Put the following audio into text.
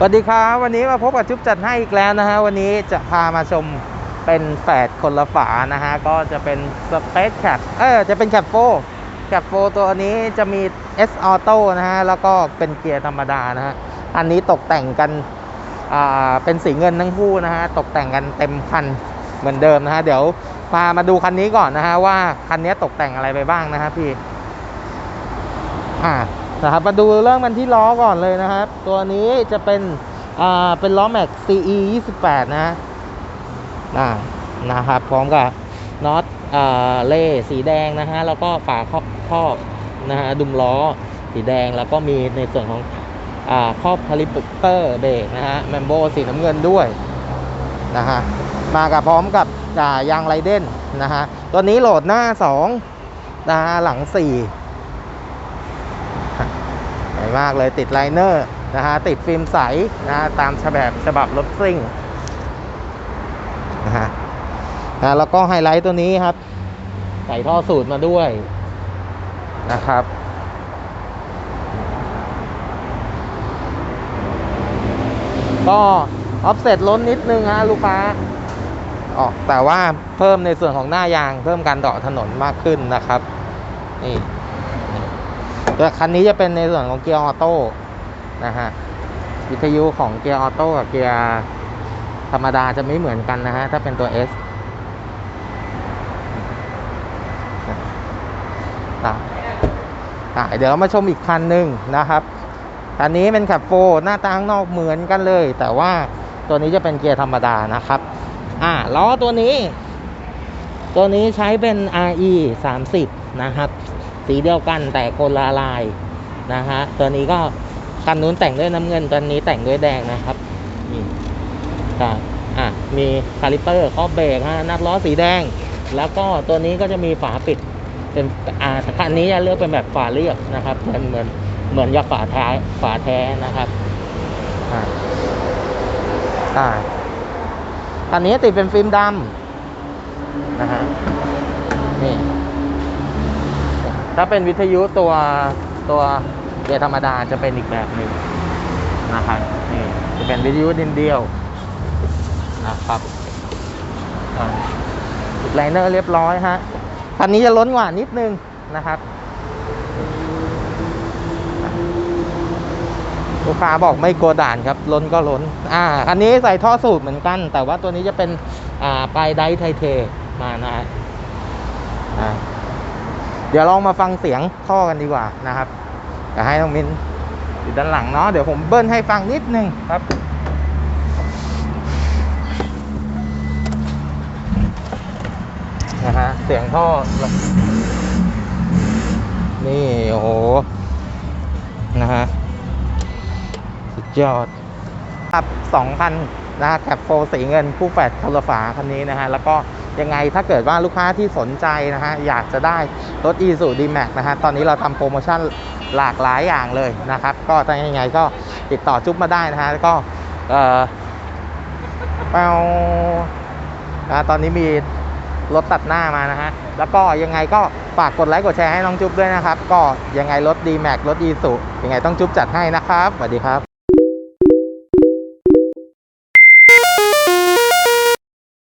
สวัสดีครับวันนี้มาพบกับจุ๊บจัดให้อีกแล้วนะฮะวันนี้จะพามาชมเป็นแฝดคนละฝานะฮะก็จะเป็น Space Cat เออจะเป็นแคปโฟแคปโฟตัวนี้จะมี S Auto นะฮะแล้วก็เป็นเกียร์ธรรมดานะฮะอันนี้ตกแต่งกันอ่าเป็นสีเงินทั้งคู่นะฮะตกแต่งกันเต็มคันเหมือนเดิมนะฮะเดี๋ยวพามาดูคันนี้ก่อนนะฮะว่าคันนี้ตกแต่งอะไรไปบ้างนะฮะพี่อ่า นะครับมาดูเริ่มกันที่ล้อก่อนเลยนะครับ ตัวนี้จะเป็นอ่าเป็นล้อแม็ก CE 28 นะอ่านะครับพร้อมกับน็อตอ่าเล่สีแดงนะฮะแล้วก็ฝาครอบครอบนะฮะดุมล้อสีแดงแล้วก็มีในส่วนของอ่าครอบคาลิปเตอร์เบรกนะฮะแมมโบสีน้ำเงินด้วยนะฮะมากับพร้อมกับอ่ายางไรเดนนะฮะตัวนี้โหลดหน้า2นะฮะหลัง4 มากเลยติดไลเนอร์นะฮะติดฟิล์มใสนะฮะตามฉบับฉบับรถซิ่งนะฮะนะแล้วก็ไฮไลท์ตัวนี้ครับ ใส่ท่อสูตรมาด้วยนะครับก็ออฟเซ็ตล้นนิดนึงฮะลูกค้าอ๋อแต่ว่าเพิ่มในส่วนของหน้ายางเพิ่มการเดาะถนนมากขึ้นนะครับ นี่ ตัวคันนี้จะเป็นในส่วนของเกียร์ออโต้นะฮะวิทยุของเกียร์ออโต้กับเกียร์ธรรมดาจะไม่เหมือนกันนะฮะถ้าเป็นตัว S อะอะเดี๋ยวเรามาชมอีกคันหนึ่งนะครับ อันนี้เป็นแคปโฟหน้าตาข้างนอกเหมือนกันเลย แต่ว่าตัวนี้จะเป็นเกียร์ธรรมดานะครับ อ่าล้อตัวนี้ ตัวนี้ใช้เป็น RE 30 นะครับ สีเดียวกันแต่คนละลายนะฮะตัวนี้ก็คันนู้นแต่งด้วยน้ำเงินตัวนี้แต่งด้วยแดงนะครับนี่ครับอะมีคาลิเปอร์ครอบเบรกฮะนับล้อสีแดง แล้วก็ตัวนี้ก็จะมีฝาปิดเป็นอ่าคันนี้จะเลือกเป็นแบบฝาเรียบนะครับเหมือนเหมือนเหมือนกับฝาท้ายฝาแท้นะครับอ่าอ่าคันนี้ติดเป็นฟิล์มดำนะฮะ ถ้าเป็นวิทยุตัวตัวเกียร์ธรรมดาจะเป็นอีกแบบหนึ่งนะครับนี่จะเป็นวิทยุดินเดียวนะครับอ่าติดไลเนอร์เรียบร้อยฮะคันนี้จะล้นกว่านิดนึงนะครับลูกค้าบอกไม่กลัวด่านครับ ล้นก็ล้น อ่า อันนี้ใส่ท่อสูบเหมือนกัน แต่ว่าตัวนี้จะเป็น อ่าปลายไดไทเทมานะฮะอ่า เดี๋ยวลองมาฟังเสียงท่อกันดีกว่านะครับจะให้น้องมินอยู่ด้านหลังเนาะเดี๋ยวผมเบิ้ลให้ฟังนิดนึงครับนะฮะเสียงท่อ นี่โอ้โหนะฮะสุดยอดครับ2,000นะฮะแคปโฟสีเงินคู่แฝดคาร์ฝาคันนี้นะฮะแล้วก็ ยังไงถ้าเกิดว่าลูกค้าที่สนใจนะฮะอยากจะได้รถ e สูดีแม็นะฮะตอนนี้เราทำโปรโมชั่นหลากหลายอย่างเลยนะครับ ก็ถ้ายังไงก็ติดต่อจุ๊บมาได้นะฮะแล้วก็เออเปาตอนนี้มีรถตัดหน้ามานะฮะ แล้วก็ยังไงก็ฝากกดไลค์กดแชร์ให้น้องจุ๊บด้วยนะครับ ก็ยังไงรถ D Max รถ e สุยังไงต้องจุ๊บจัดให้นะครับสวัสดีครับ